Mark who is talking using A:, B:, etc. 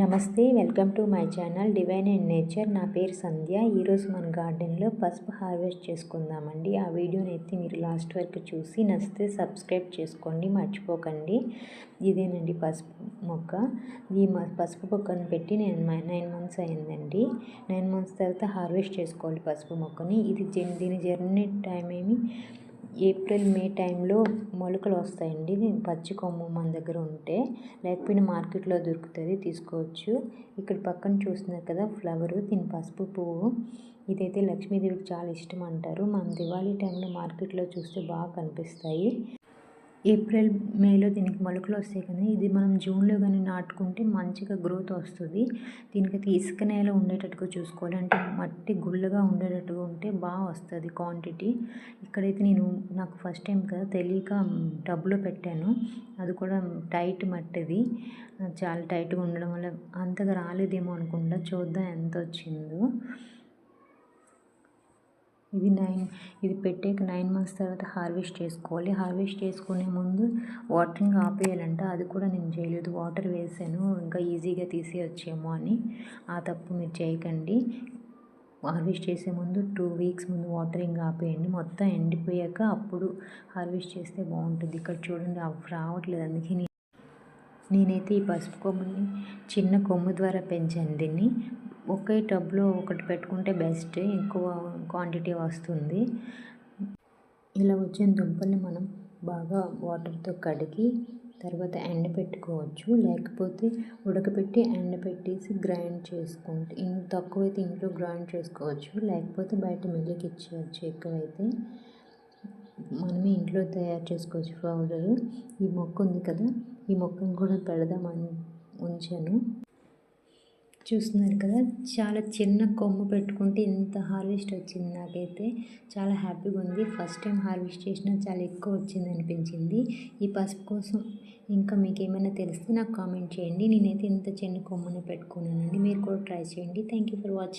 A: నమస్తే welcome to my channel divine and nature. నా పేరు సంధ్య. ఈరోజు మన గార్డెన్లో పసుపు హార్వెస్ట్ చేసుకుందామండి. ఆ వీడియోని అయితే మీరు లాస్ట్ వరకు చూసి నచ్చితే సబ్స్క్రైబ్ చేసుకోండి మర్చిపోకండి. ఇదేనండి పసుపు మొక్క. ఈ పసుపు మొక్కను పెట్టి నేను నైన్ మంత్స్ అయిందండి. నైన్ మంత్స్ తర్వాత హార్వెస్ట్ చేసుకోవాలి పసుపు మొక్కని. ఇది దీని జర్నీ టైం ఏమి? ఏప్రిల్ మే టైంలో మొలకలు వస్తాయండి. పచ్చి కొమ్ము మన దగ్గర ఉంటే లేకపోయినా మార్కెట్లో దొరుకుతుంది తీసుకోవచ్చు. ఇక్కడ పక్కన చూస్తున్నారు కదా ఫ్లవర్ దీని పసుపు పువ్వు. ఇదైతే లక్ష్మీదేవికి చాలా ఇష్టం అంటారు. మనం దివాళీ టైంలో మార్కెట్లో చూస్తే బాగా కనిపిస్తాయి. ఏప్రిల్ మేలో దీనికి మొలకలు వస్తాయి కానీ ఇది మనం జూన్లో కానీ నాటుకుంటే మంచిగా గ్రోత్ వస్తుంది. దీనికి ఇసుక నేల ఉండేటట్టుగా చూసుకోవాలి అంటే మట్టి గుళ్ళగా ఉండేటట్టుగా ఉంటే బాగా వస్తుంది క్వాంటిటీ. ఇక్కడైతే నేను నాకు ఫస్ట్ టైం కదా తెలియక టబ్లో పెట్టాను. అది కూడా టైట్ మట్టిది. చాలా టైట్గా ఉండడం వల్ల అంతగా రాలేదేమో అనుకుంటా చూద్దాం ఎంత వచ్చిందో ఇది నైన్ ఇది పెట్టాక నైన్ మంత్స్ తర్వాత హార్వెస్ట్ చేసుకోవాలి. హార్వెస్ట్ చేసుకునే ముందు వాటరింగ్ ఆపేయాలంట. అది కూడా నేను చేయలేదు. వాటర్ వేసాను. ఇంకా ఈజీగా తీసేయచ్చేమో అని. ఆ తప్పు మీరు చేయకండి. హార్వెస్ట్ చేసే ముందు టూ వీక్స్ ముందు వాటరింగ్ ఆపేయండి. మొత్తం ఎండిపోయాక అప్పుడు హార్వెస్ట్ చేస్తే బాగుంటుంది. ఇక్కడ చూడండి అవి రావట్లేదు. అందుకే నేనైతే ఈ పసుపు కొమ్ముని చిన్న కొమ్ము ద్వారా పెంచాను దీన్ని. ఒకే టబ్లో ఒకటి పెట్టుకుంటే బెస్ట్ ఎక్కువ క్వాంటిటీ వస్తుంది. ఇలా వచ్చిన దుంపల్ని మనం బాగా వాటర్తో కడిగి తర్వాత ఎండపెట్టుకోవచ్చు లేకపోతే ఉడకపెట్టి ఎండపెట్టేసి గ్రైండ్ చేసుకుంటే ఇన్ తక్కువైతే ఇంట్లో గ్రైండ్ చేసుకోవచ్చు. లేకపోతే బయట మిల్లికి ఇచ్చేయచ్చు ఎక్కువైతే. మనమే ఇంట్లో తయారు చేసుకోవచ్చు పౌడరు. ఈ మొక్క ఉంది కదా ఈ మొక్కను కూడా పెడదామని ఉంచాను. చూస్తున్నారు కదా చాలా చిన్న కొమ్ము పెట్టుకుంటే ఇంత హార్వెస్ట్ వచ్చింది నాకైతే. చాలా హ్యాపీగా ఉంది. ఫస్ట్ టైం హార్వెస్ట్ చేసినా చాలా ఎక్కువ వచ్చింది అనిపించింది. ఈ పసుపు కోసం ఇంకా మీకు ఏమైనా తెలిస్తే నాకు కామెంట్ చేయండి. నేనైతే ఇంత చిన్న కొమ్ముని పెట్టుకున్నానండి. మీరు కూడా ట్రై చేయండి. Thank you for watching